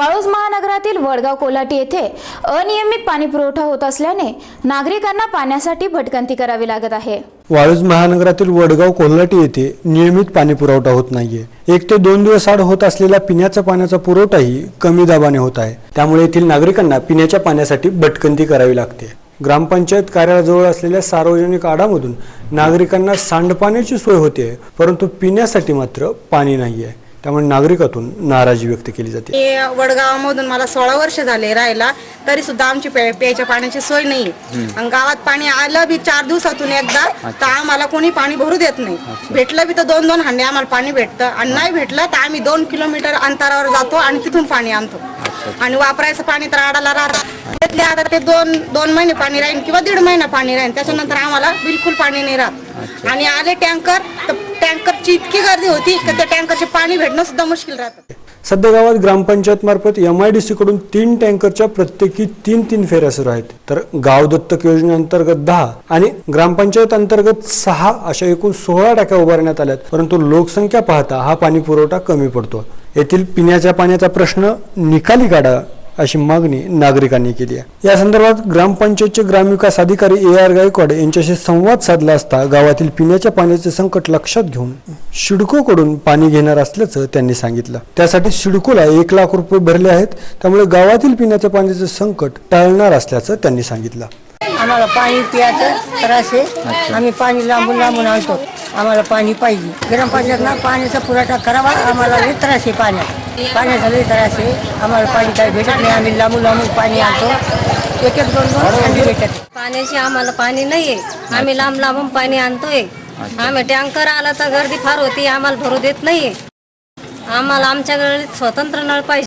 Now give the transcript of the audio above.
वाळूज महानगरातील वडगाव कोल्हाटी येथे अनियमित पाणी पुरवठा होत असल्याने नागरिकांना पाण्यासाठी भटकंती करावी लागत आहे. वाळूज महानगरातील वडगाव कोल्हाटी येथे नियमित पाणी पुरवठा होत नाहीये. एक ते दोन दिवस आड होत असलेला पिण्याचा पाण्याचा पुरवठाही कमी दाबाने होत आहे. त्यामुळे येथील नागरिकांना पिण्याच्या पाण्यासाठी भटकंती करावी लागते. ग्रामपंचायत कार्यालयाजवळ असलेल्या सार्वजनिक आडामधून नागरिकांना सांडपाण्याची सोय होते परंतु पिण्यासाठी मात्र पाणी नाही आहे त्यामुळे नागरिकातून नाराजी व्यक्त केली जाते. मी वडगावामधून मला सोळा वर्ष झाले राहायला तरी सुद्धा आमची पे- प्यायच्या पाण्याची सोय नाही आणि गावात पाणी आलं बी चार दिवसातून एकदा तर आम्हाला कोणी पाणी भरू देत नाही. भेटलं बी तर दोन दोन हांडे आम्हाला पाणी भेटतं. आणि नाही भेटलं तर आम्ही दोन किलोमीटर अंतरावर जातो आणि तिथून पाणी आणतो. आणि वापरायचं पाणी तर आडाला राहतं. त्यातले आता ते दोन दोन महिने पाणी राहील किंवा दीड महिना पाणी राहील त्याच्यानंतर आम्हाला बिलकुल पाणी नाही राहत. आणि आले टँकर तर टँकरची इतकी गर्दी होती की त्या टँकरचे पाणी भेटणं सुद्धा मुश्किल राहतं. सध्या गावात ग्रामपंचायत मार्फत एम आय डी सी कडून तीन टँकरच्या प्रत्येकी तीन तीन फेऱ्या सुरू आहेत. तर गाव दत्तक योजनेअंतर्गत दहा आणि ग्रामपंचायत अंतर्गत सहा अशा एकूण सोळा टाक्या उभारण्यात आल्यात. परंतु लोकसंख्या पाहता हा पाणी पुरवठा कमी पडतो. येथील पिण्याच्या पाण्याचा प्रश्न निकाली काढा. अशी मागणी नागरिकांनी केली आहे. या संदर्भात ग्रामपंचायतचे ग्रामविकास अधिकारी ए आर गायकवाड यांच्याशी संवाद साधला असता गावातील पिण्याच्या पाण्याचे संकट लक्षात घेऊन सिडकोकडून पाणी घेणार असल्याचं त्यांनी सांगितलं. त्यासाठी सिडकोला एक लाख रुपये भरले आहेत. त्यामुळे गावातील पिण्याच्या पाण्याचे संकट टाळणार असल्याचं त्यांनी सांगितलं. आम्हाला पाणी प्यायचं त्रास आहे. आम्ही पाणी लांबून लांबून आणतो. आम्हाला पाणी पाहिजे. ग्रामपंचायतला पाण्याचा पुरवठा करावा. आम्हाला त्रास आहे पाण्यात पाण्याचा लई त्रास आहे आम्हाला पाणी काही भेटत नाही. आम्ही लांबून लांबून पाणी आणतो. एक एक दोन दोन हंडी भेटत. पाण्याची आम्हाला पाणी नाहीये. आम्ही लांब लांबून पाणी आणतोय. आम्ही टँकर आला तर गर्दी फार होती. आम्हाला भरू देत नाहीये. आम्हाला आमच्या गळीत स्वतंत्र नळ पाहिजे.